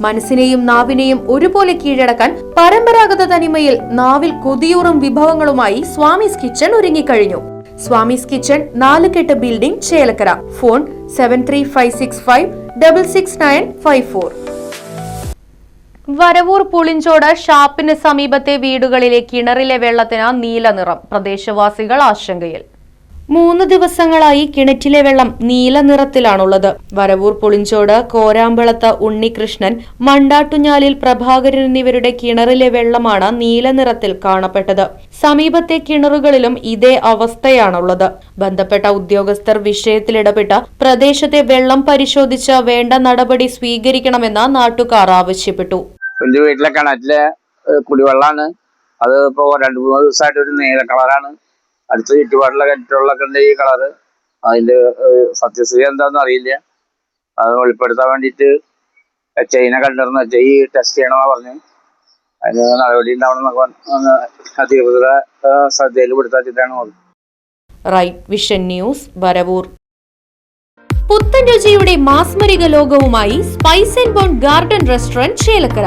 മനസ്സിനെയും നാവിനെയും ഒരുപോലെ കീഴടക്കാൻ പരമ്പരാഗത തനിമയിൽ നാവിൽ കൊതിയൂറും വിഭവങ്ങളുമായി സ്വാമിസ് കിച്ചൺ ഒരുങ്ങിക്കഴിഞ്ഞു. Swami's kitchen Nalukettu building Chelakkara. Phone seven three five six five double six nine five four Varavoor Pulinchode ഷാപ്പിന് സമീപത്തെ വീടുകളിലെ കിണറിലെ വെള്ളത്തിന് നീല നിറം പ്രദേശവാസികൾ ആശങ്കയിൽ. മൂന്ന് ദിവസങ്ങളായി കിണറ്റിലെ വെള്ളം നീല നിറത്തിലാണുള്ളത്. വരവൂർ പുളിഞ്ചോട് കോരാമ്പളത്ത് ഉണ്ണികൃഷ്ണൻ മണ്ടാട്ടുഞ്ഞാലിൽ പ്രഭാകരൻ എന്നിവരുടെ കിണറിലെ വെള്ളമാണ് നീല നിറത്തിൽ കാണപ്പെട്ടത്. സമീപത്തെ കിണറുകളിലും ഇതേ അവസ്ഥയാണുള്ളത്. ബന്ധപ്പെട്ട ഉദ്യോഗസ്ഥർ വിഷയത്തിലിടപെട്ട് പ്രദേശത്തെ വെള്ളം പരിശോധിച്ച് വേണ്ട നടപടി സ്വീകരിക്കണമെന്ന് നാട്ടുകാർ ആവശ്യപ്പെട്ടു. വീട്ടിലെ കിണറ്റിലെ കുടിവെള്ളമാണ് അത് ഇപ്പോ രണ്ടു മൂന്ന് ദിവസമായിട്ട് ഒരു നീല കളറാണ്. അടുത്ത ചുറ്റുപാടുള്ള കിണറ്റുകളിലൊക്കെ ഉണ്ട് ഈ കളറ്. അതിന്റെ സത്യസ്ഥിതി എന്താണെന്ന് അറിയില്ല. അത് വെളിപ്പെടുത്താൻ വേണ്ടിയിട്ട് എച്ച് ഐനെ ചെയ് ടെസ്റ്റ് ചെയ്യണമെന്നാ പറഞ്ഞു. അതിന് നടപടി ഉണ്ടാവണം എന്നൊക്കെ ഒന്ന് അധികൃതരുടെ ശ്രദ്ധയിൽ പെടുത്താച്ചിട്ടാണ് റൈറ്റ് വിഷൻ ന്യൂസ് ബരവൂർ പുത്തൻ രുചിയുടെ മാസ്മരിക ലോകവുമായി spice and bone garden restaurant Chelakkara